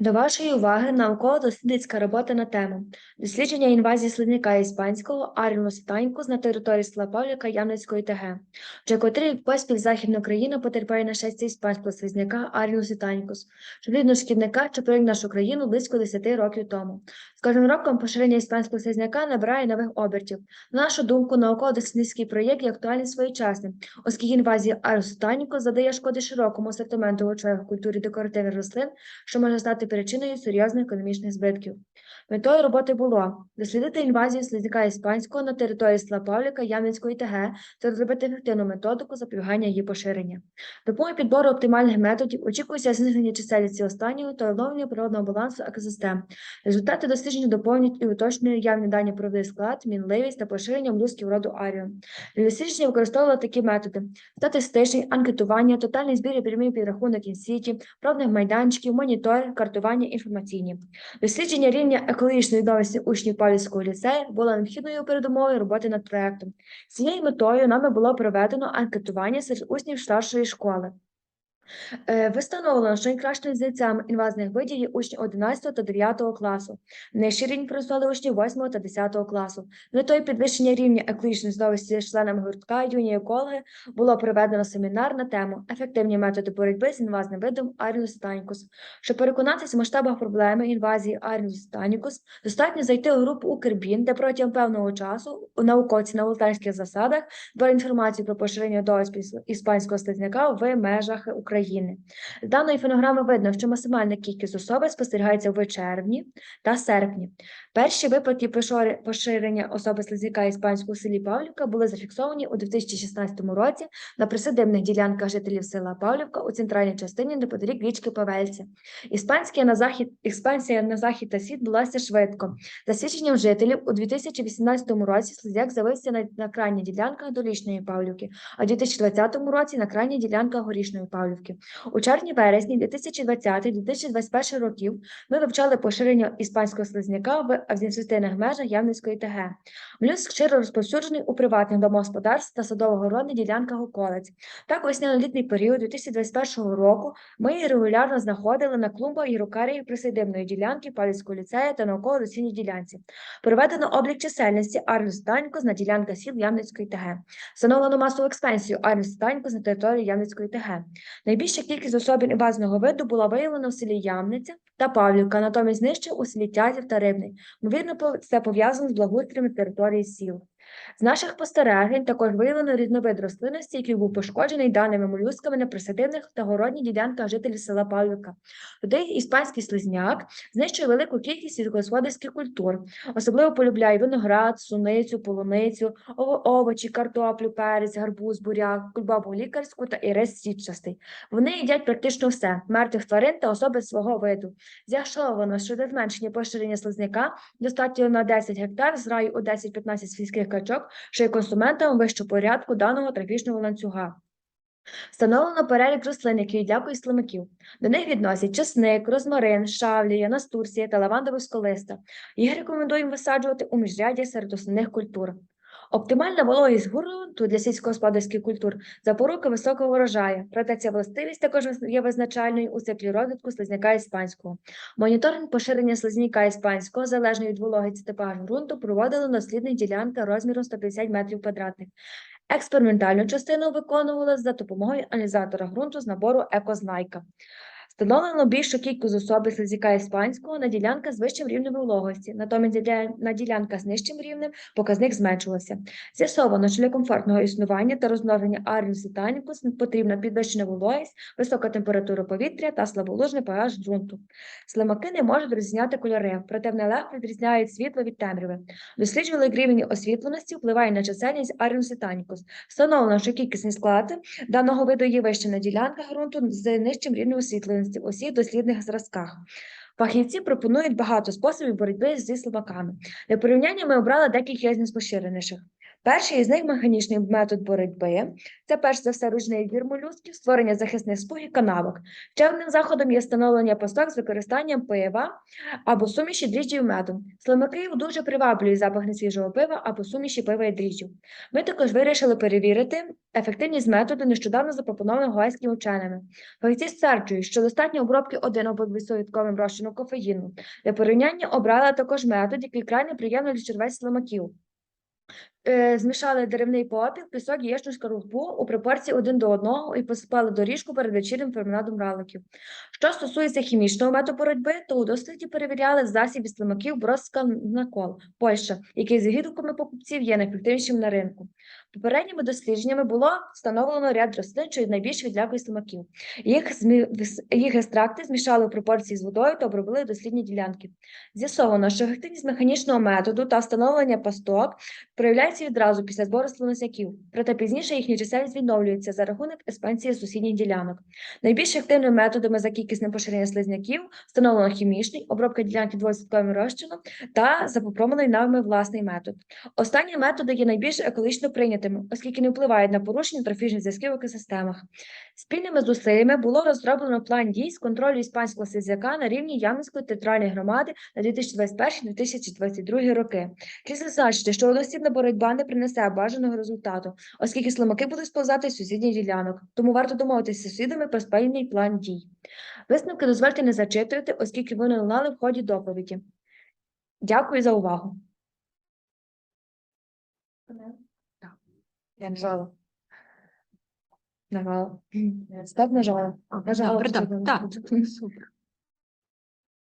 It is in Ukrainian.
До вашої уваги науково-дослідницька робота на тему дослідження інвазії слизника іспанського Аріус Танькус на території села Павліка Ямницької ТГ. Вже котрий поспіль Західна Україна потерпає нашестя іспанського слизняка Аріус Танькус, швидно шкідника, що проник нашу країну близько 10 років тому. З кожним роком поширення іспанського слизняка набирає нових обертів. На нашу думку, науково-дослідницький проєкт є актуальним своєчасним, оскільки інвазія Аріус Танькус задає шкоди широкому асортименту овочевих культур декоративних рослин, що може стати причиною серйозних економічних збитків. Метою роботи було дослідити інвазію слизняка іспанського на території села Павліка Ямницької ТГ та розробити ефективну методику запобігання її поширення. Допомогою підбору оптимальних методів очікується зниження чисельності останнього та оновлення природного балансу екосистем. Результати дослідження доповнюють і уточнюють явні дані про склад, мінливість та поширення молюсків роду Аріон. Для дослідження використовували такі методи: статистичний, анкетування, тотальний збір і прямий підрахунок інсіті, пробних майданчиків, монітор, картування інформаційні. Дослідження рівня екологічної відомості учнів Павлівського ліцею було необхідною передумовою роботи над проектом. Цією метою нами було проведено анкетування серед учнів старшої школи. Е, Встановлено, що найкращими знавцями інвазних видів є учні 11 та 9 класу. Нижчий рівень представили учні 8 та 10 класу. З метою підвищення рівня екологічної здоровості з членами гуртка юні екологи було проведено семінар на тему ефективні методи боротьби з інвазним видом Аріус танікус. Щоб переконатися в масштабах проблеми інвазії Аріус танікус, достатньо зайти у групу Укрбін, де протягом певного часу науковці на волонтерських засадах дали інформацію про поширення до іспанського слизняка в межах України. З даної фонограми видно, що максимальна кількість особи спостерігається в червні та серпні. Перші випадки поширення особи слизняка іспанського селі Павлівка були зафіксовані у 2016 році на присадибних ділянках жителів села Павлівка у центральній частині неподалік річки Павельця. Іспанська на захід, експансія на захід та схід булася швидко. За свідченням жителів, у 2018 році слизяк з'явився на, на крайніх ділянках Долішньої Павлівки, а у 2020 році на крайніх ділянках Горішньої Павлівки. У червні-вересні 2020-2021 років ми вивчали поширення іспанського слизняка в адміністративних межах Явницької ТГ. Молюск щиро розповсюджений у приватних домогосподарств та садово-городних ділянках околиць. Так, у весняно-літній період 2021 року ми її регулярно знаходили на клумбах і рукарії присадибної ділянки Палівського ліцею та науково-доцільній ділянці. Проведено облік чисельності Арнус Танькос на ділянках сіл Ямницької ТГ. Встановлено масову експансію Арнус Танькос на території Ямницької ТГ. Найбільша кількість особин базного виду була виявлена в селі Ямниця та Павлівка, натомість нижче у селі Тязів та Рибний. Ймовірно, це пов'язано з благоустріями території сіл. З наших спостережень також виявлено різновид рослинності, який був пошкоджений даними молюсками на присадибних та городніх ділянках жителів села Павлівка. Туди іспанський слизняк знищує велику кількість сільськогосподарських культур, особливо полюбляє виноград, суницю, полуницю, овочі, картоплю, перець, гарбуз, буряк, кульбабу лікарську та ірис сітчастий. Вони їдять практично все мертвих тварин та особи свого виду. З'ясовано, що зменшення поширення слизняка достатньо на 10 гектар з раю у 10-15 сільських качок, що є консументами вищого порядку даного трафічного ланцюга. Встановлено перелік рослин, які відлякують слимаків. До них відносять чесник, розмарин, шавлія, настурція та лавандове сколиста. Їх рекомендуємо висаджувати у міжряді серед основних культур. Оптимальна вологість ґрунту для сільськогосподарських культур – запорука високого врожаю, проте ця властивість також є визначальною у циклі розвитку слизняка іспанського. Моніторинг поширення слизняка іспанського, залежно від вологи та типажу ґрунту, проводили на дослідних ділянках розміром 150 метрів квадратних. Експериментальну частину виконували за допомогою аналізатора ґрунту з набору «Екознайка». Встановлено більшу кількість особи слизяка іспанського на ділянках з вищим рівнем вологості, натомість на ділянках з нижчим рівнем показник зменшувався. З'ясовано, що для комфортного існування та розмноження аріусу танікус потрібна підвищена вологість, висока температура повітря та слаболужний pH ґрунту. Слимаки не можуть розрізняти кольори, проте вони легко відрізняють світло від темряви. Досліджували рівень освітленості впливає на чисельність аріусу танікус. Встановлено, що кількісний склад даного виду є вище на ділянках ґрунту з нижчим рівнем освітленості у всіх дослідних зразках. Фахівці пропонують багато способів боротьби зі слабаками. Для порівняння ми обрали декілька з найпоширеніших. Перший із них механічний метод боротьби. Це перш за все ручний відбір молюсків, створення захисних спуг і канавок. Ще одним заходом є встановлення пасток з використанням пива або суміші дріжджів меду. Слимаків дуже приваблює запах несвіжого пива або суміші пива і дріжджів. Ми також вирішили перевірити ефективність методу, нещодавно запропонованого гавайськими вченими. Фахівці стверджують, що достатньо обробки 1 або 2% розчину кофеїну. Для порівняння обрали також метод, який край неприємно для червець слимаків. Е, Змішали деревний попіл, пісок, яєчну скорлупу у пропорції 1 до 1 і посипали доріжку перед вечірнім ферменадом раликів. Що стосується хімічного методу боротьби, то у досліді перевіряли засіб із слимаків Броска Накол, Польща, який за відгуками покупців є найефективнішим на ринку. Попередніми дослідженнями було встановлено ряд рослин, що найбільш відлякують слимаків. Їх, змі... їх екстракти змішали у пропорції з водою та обробили дослідні ділянки. З'ясовано, що ефективність механічного методу та встановлення пасток проявляється відразу після збору слоносяків, проте пізніше їхня чисельність відновлюється за рахунок експансії сусідніх ділянок. Найбільш ефективними методами за кількісним поширенням слизняків встановлено хімічний, обробка ділянки 2% розчином та запропонований нами власний метод. Останні методи є найбільш екологічно прийнятими, оскільки не впливають на порушення трофічних зв'язків в екосистемах. Спільними зусиллями було розроблено план дій з контролю іспанського слизняка на рівні Ямницької територіальної громади на 2021-2022 роки. Слід зазначити, що одноосібна боротьба не принесе бажаного результату, оскільки слимаки будуть сповзати з сусідніх ділянок, тому варто домовитися з сусідами про спільний план дій. Висновки дозвольте не зачитувати, оскільки вони лунали в ході доповіді. Дякую за увагу. Я нажала. Нажала. Стоп, нажала. Нажала. Добре, так, так, супер.